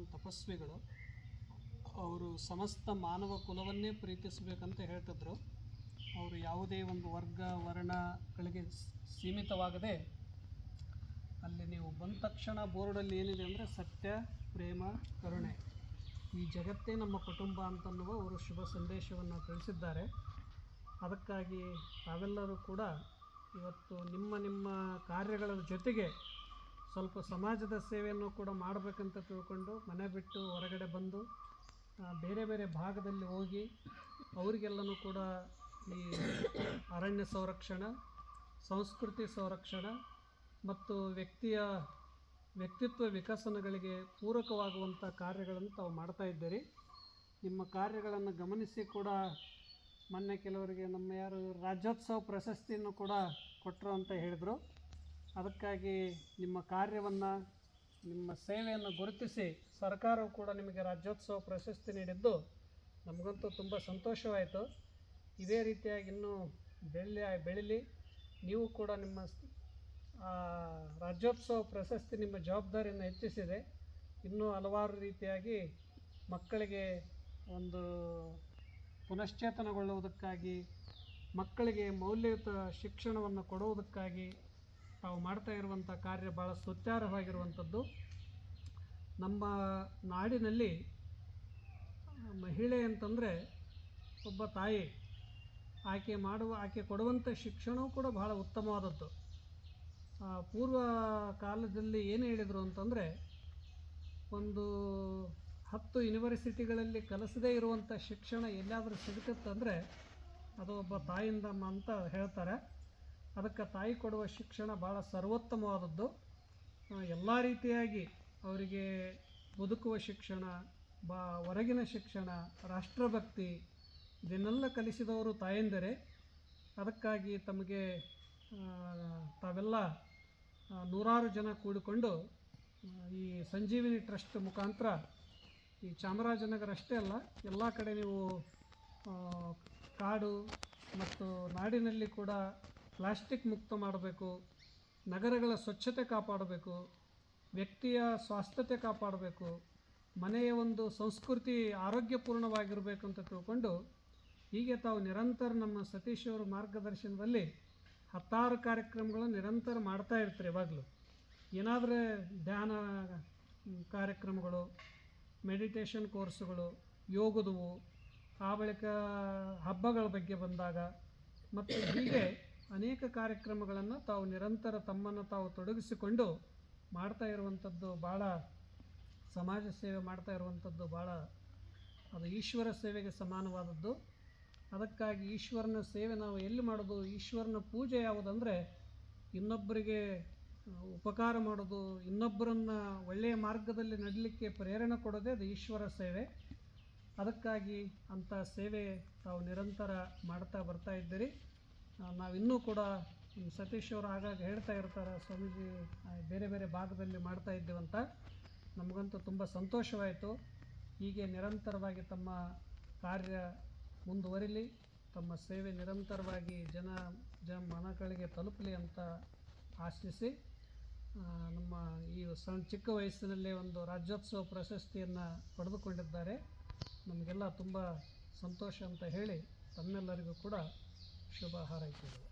ಮಹಾನ್ ತಪಸ್ವಿಗಳು. ಅವರು ಸಮಸ್ತ ಮಾನವ ಕುಲವನ್ನೇ ಪ್ರೀತಿಸಬೇಕಂತ ಹೇಳ್ತಿದ್ರು. ಅವರು ಯಾವುದೇ ಒಂದು ವರ್ಗ ವರ್ಣಗಳಿಗೆ ಸೀಮಿತವಾಗದೆ ಅಲ್ಲಿ ನೀವು ಬಂದ ತಕ್ಷಣ ಬೋರ್ಡಲ್ಲಿ ಏನಿದೆ ಅಂದರೆ ಸತ್ಯ, ಪ್ರೇಮ, ಕರುಣೆ. ಈ ಜಗತ್ತೇ ನಮ್ಮ ಕುಟುಂಬ ಅಂತನ್ನುವ ಅವರು ಶುಭ ಸಂದೇಶವನ್ನು ತಿಳಿಸಿದ್ದಾರೆ. ಅದಕ್ಕಾಗಿ ತಾವೆಲ್ಲರೂ ಕೂಡ ಇವತ್ತು ನಿಮ್ಮ ನಿಮ್ಮ ಕಾರ್ಯಗಳ ಜೊತೆಗೆ ಸ್ವಲ್ಪ ಸಮಾಜದ ಸೇವೆಯನ್ನು ಕೂಡ ಮಾಡಬೇಕಂತ ತಿಳ್ಕೊಂಡು ಮನೆ ಬಿಟ್ಟು ಹೊರಗಡೆ ಬಂದು ಬೇರೆ ಬೇರೆ ಭಾಗದಲ್ಲಿ ಹೋಗಿ ಅವರಿಗೆಲ್ಲನೂ ಕೂಡ ಈ ಅರಣ್ಯ ಸಂರಕ್ಷಣೆ, ಸಂಸ್ಕೃತಿ ಸಂರಕ್ಷಣೆ ಮತ್ತು ವ್ಯಕ್ತಿಯ ವ್ಯಕ್ತಿತ್ವ ವಿಕಸನಗಳಿಗೆ ಪೂರಕವಾಗುವಂಥ ಕಾರ್ಯಗಳನ್ನು ತಾವು ಮಾಡ್ತಾ ಇದ್ದೀರಿ. ನಿಮ್ಮ ಕಾರ್ಯಗಳನ್ನು ಗಮನಿಸಿ ಕೂಡ ಮೊನ್ನೆ ಕೆಲವರಿಗೆ ನಮ್ಮ ಯಾರು ರಾಜ್ಯೋತ್ಸವ ಪ್ರಶಸ್ತಿಯನ್ನು ಕೂಡ ಕೊಟ್ಟರು ಅಂತ ಹೇಳಿದರು. ಅದಕ್ಕಾಗಿ ನಿಮ್ಮ ಕಾರ್ಯವನ್ನು, ನಿಮ್ಮ ಸೇವೆಯನ್ನು ಗುರುತಿಸಿ ಸರ್ಕಾರವು ಕೂಡ ನಿಮಗೆ ರಾಜ್ಯೋತ್ಸವ ಪ್ರಶಸ್ತಿ ನೀಡಿದ್ದು ನಮಗಂತೂ ತುಂಬ ಸಂತೋಷವಾಯಿತು. ಇದೇ ರೀತಿಯಾಗಿ ಇನ್ನೂ ಬೆಳ್ಳಿ ಬೆಳೀಲಿ, ನೀವು ಕೂಡ ನಿಮ್ಮ ರಾಜ್ಯೋತ್ಸವ ಪ್ರಶಸ್ತಿ ನಿಮ್ಮ ಜವಾಬ್ದಾರಿಯನ್ನು ಹೆಚ್ಚಿಸಿದೆ. ಇನ್ನೂ ಹಲವಾರು ರೀತಿಯಾಗಿ ಮಕ್ಕಳಿಗೆ ಒಂದು ಪುನಶ್ಚೇತನಗೊಳ್ಳುವುದಕ್ಕಾಗಿ, ಮಕ್ಕಳಿಗೆ ಮೌಲ್ಯಯುತ ಶಿಕ್ಷಣವನ್ನು ಕೊಡುವುದಕ್ಕಾಗಿ ತಾವು ಮಾಡ್ತಾ ಇರುವಂಥ ಕಾರ್ಯ ಭಾಳ ಸ್ತುತ್ಯಾರ್ಹವಾಗಿರುವಂಥದ್ದು ನಮ್ಮ ನಾಡಿನಲ್ಲಿ, ಮಹಿಳೆ ಅಂತಂದರೆ ಒಬ್ಬ ತಾಯಿ, ಆಕೆ ಮಾಡುವ, ಆಕೆ ಕೊಡುವಂಥ ಶಿಕ್ಷಣವೂ ಕೂಡ ಬಹಳ ಉತ್ತಮವಾದದ್ದು. ಪೂರ್ವ ಕಾಲದಲ್ಲಿ ಏನು ಹೇಳಿದರು ಅಂತಂದರೆ, ಒಂದು ಹತ್ತು ಯೂನಿವರ್ಸಿಟಿಗಳಲ್ಲಿ ಕಲಿಸದೇ ಇರುವಂಥ ಶಿಕ್ಷಣ ಎಲ್ಲಾದರೂ ಸಿಗುತ್ತಂದರೆ ಅದು ಒಬ್ಬ ತಾಯಿಂದ ಅಂತ ಹೇಳ್ತಾರೆ. ಅದಕ್ಕೆ ತಾಯಿ ಕೊಡುವ ಶಿಕ್ಷಣ ಭಾಳ ಸರ್ವೋತ್ತಮವಾದದ್ದು. ಎಲ್ಲ ರೀತಿಯಾಗಿ ಅವರಿಗೆ ಬದುಕುವ ಶಿಕ್ಷಣ, ಬಾ, ಹೊರಗಿನ ಶಿಕ್ಷಣ, ರಾಷ್ಟ್ರಭಕ್ತಿ, ಇದನ್ನೆಲ್ಲ ಕಲಿಸಿದವರು ತಾಯಂದಿರೇ. ಅದಕ್ಕಾಗಿ ತಮಗೆ ತಾವೆಲ್ಲ ನೂರಾರು ಜನ ಕೂಡಿಕೊಂಡು, ಈ ಸಂಜೀವಿನಿ ಟ್ರಸ್ಟ್ ಮುಖಾಂತರ ಈ ಚಾಮರಾಜನಗರ ಅಷ್ಟೇ ಅಲ್ಲ, ಎಲ್ಲ ಕಡೆ ನೀವು ಕಾಡು ಮತ್ತು ನಾಡಿನಲ್ಲಿ ಕೂಡ ಪ್ಲಾಸ್ಟಿಕ್ ಮುಕ್ತ ಮಾಡಬೇಕು, ನಗರಗಳ ಸ್ವಚ್ಛತೆ ಕಾಪಾಡಬೇಕು, ವ್ಯಕ್ತಿಯ ಸ್ವಾಸ್ಥ್ಯತೆ ಕಾಪಾಡಬೇಕು, ಮನೆಯ ಒಂದು ಸಂಸ್ಕೃತಿ ಆರೋಗ್ಯಪೂರ್ಣವಾಗಿರಬೇಕು ಅಂತ ತಿಳ್ಕೊಂಡು ಹೀಗೆ ತಾವು ನಿರಂತರ ನಮ್ಮ ಸತೀಶ್ ಅವರ ಮಾರ್ಗದರ್ಶನದಲ್ಲಿ ಹತ್ತಾರು ಕಾರ್ಯಕ್ರಮಗಳು ನಿರಂತರ ಮಾಡ್ತಾ ಇರ್ತಾರೆ ಯಾವಾಗಲೂ. ಏನಾದರೂ ಧ್ಯಾನ ಕಾರ್ಯಕ್ರಮಗಳು ಮೆಡಿಟೇಷನ್ ಕೋರ್ಸುಗಳು ಯೋಗದವು, ಆ ಬಳಿಕ ಹಬ್ಬಗಳ ಬಗ್ಗೆ ಬಂದಾಗ, ಮತ್ತು ಹೀಗೆ ಅನೇಕ ಕಾರ್ಯಕ್ರಮಗಳನ್ನು ತಾವು ನಿರಂತರ ತಮ್ಮನ್ನು ತಾವು ತೊಡಗಿಸಿಕೊಂಡು ಮಾಡ್ತಾ ಇರುವಂಥದ್ದು ಭಾಳ ಸಮಾಜ ಸೇವೆ ಮಾಡ್ತಾ ಇರುವಂಥದ್ದು ಭಾಳ ಅದು ಈಶ್ವರ ಸೇವೆಗೆ ಸಮಾನವಾದದ್ದು. ಅದಕ್ಕಾಗಿ ಈಶ್ವರನ ಸೇವೆ ನಾವು ಎಲ್ಲಿ ಮಾಡೋದು? ಈಶ್ವರನ ಪೂಜೆ ಯಾವುದಂದರೆ ಇನ್ನೊಬ್ಬರಿಗೆ ಉಪಕಾರ ಮಾಡೋದು, ಇನ್ನೊಬ್ಬರನ್ನು ಒಳ್ಳೆಯ ಮಾರ್ಗದಲ್ಲಿ ನಡಲಿಕ್ಕೆ ಪ್ರೇರಣೆ ಕೊಡೋದೇ ಅದು ಈಶ್ವರ ಸೇವೆ. ಅದಕ್ಕಾಗಿ ಅಂಥ ಸೇವೆ ತಾವು ನಿರಂತರ ಮಾಡ್ತಾ ಬರ್ತಾ ಇದ್ದೀರಿ. ನಾವಿನ್ನೂ ಕೂಡ ಸತೀಶ್ ಅವರು ಆಗಾಗ ಹೇಳ್ತಾ ಇರ್ತಾರೆ, ಸ್ವಾಮೀಜಿ ಬೇರೆ ಬೇರೆ ಭಾಗದಲ್ಲಿ ಮಾಡ್ತಾ ಇದ್ದೀವಂತ ನಮಗಂತೂ ತುಂಬ ಸಂತೋಷವಾಯಿತು. ಹೀಗೆ ನಿರಂತರವಾಗಿ ತಮ್ಮ ಕಾರ್ಯ ಮುಂದುವರಿಲಿ, ತಮ್ಮ ಸೇವೆ ನಿರಂತರವಾಗಿ ಜನ ಜನ ಮನಗಳಿಗೆ ತಲುಪಲಿ ಅಂತ ಆಶಿಸಿ ನಮ್ಮ ಈ ಸಣ್ಣ ಚಿಕ್ಕ ವಯಸ್ಸಿನಲ್ಲೇ ಒಂದು ರಾಜ್ಯೋತ್ಸವ ಪ್ರಶಸ್ತಿಯನ್ನು ಪಡೆದುಕೊಂಡಿದ್ದಾರೆ. ನಮಗೆಲ್ಲ ತುಂಬ ಸಂತೋಷ ಅಂತ ಹೇಳಿ ತಮ್ಮೆಲ್ಲರಿಗೂ ಕೂಡ ಶುಭ ಹಾರೈಸಿದರು